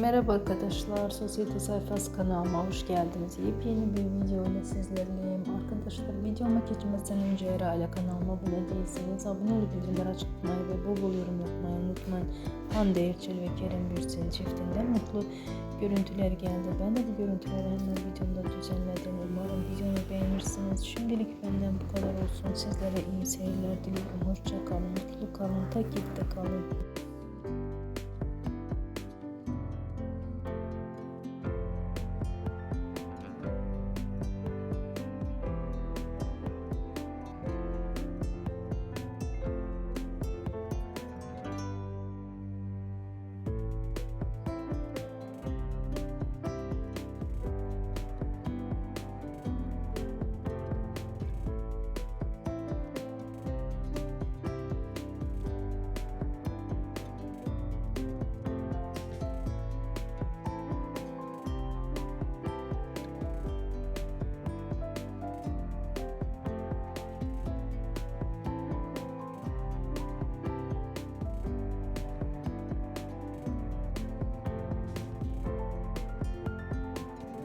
Merhaba arkadaşlar, Sosyete Sayfası kanalıma hoş geldiniz. Yepyeni bir video ile sizlerleyim. Arkadaşlar videoma geçmeden önce eğer hala kanalıma abone değilseniz abone olup bildirimleri açmayı ve bol bol yorum yapmayı unutmayın. Hande Erçel ve Kerem Bürsin çiftinden mutlu görüntüler geldi. Ben de bu görüntüleri hemen videomda düzenledim. Umarım videomu beğenirsiniz. Şimdilik benden bu kadar olsun. Sizlere iyi seyirler diliyorum. Hoşça kalın, mutlu kalın, takipte kalın.